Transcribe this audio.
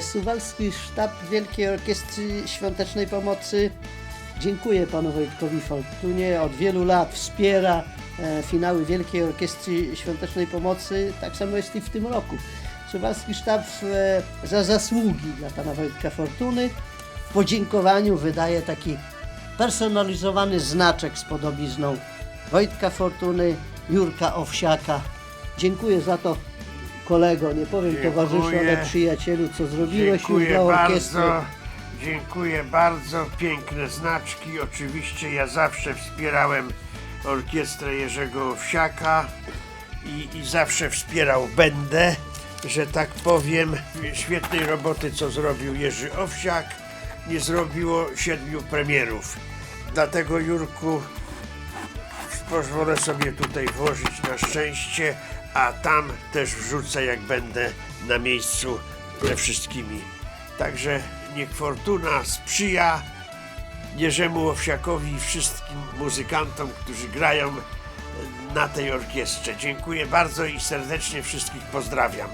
Suwalski Sztab Wielkiej Orkiestry Świątecznej Pomocy dziękuję panu Wojtkowi Fortunie. Od wielu lat wspiera e, finały Wielkiej Orkiestry Świątecznej Pomocy. Tak samo jest i w tym roku. Suwalski Sztab e, za zasługi dla pana Wojtka Fortuny w podziękowaniu wydaje taki personalizowany znaczek z podobizną Wojtka Fortuny, Jurka Owsiaka. Dziękuję za to kolego, nie powiem towarzyszu, ale Dziękuję. przyjacielu, co zrobiłeś już Dziękuję dla orkiestry. bardzo. Dziękuję bardzo. Piękne znaczki. Oczywiście ja zawsze wspierałem orkiestrę Jerzego Owsiaka i, i zawsze wspierał będę, że tak powiem. Świetnej roboty, co zrobił Jerzy Owsiak, nie zrobiło siedmiu premierów. Dlatego Jurku pozwolę sobie tutaj włożyć na szczęście, a tam też wrzucę jak będę na miejscu ze wszystkimi. Także niech fortuna sprzyja Jerzemu Owsiakowi i wszystkim muzykantom, którzy grają na tej orkiestrze. Dziękuję bardzo i serdecznie wszystkich pozdrawiam.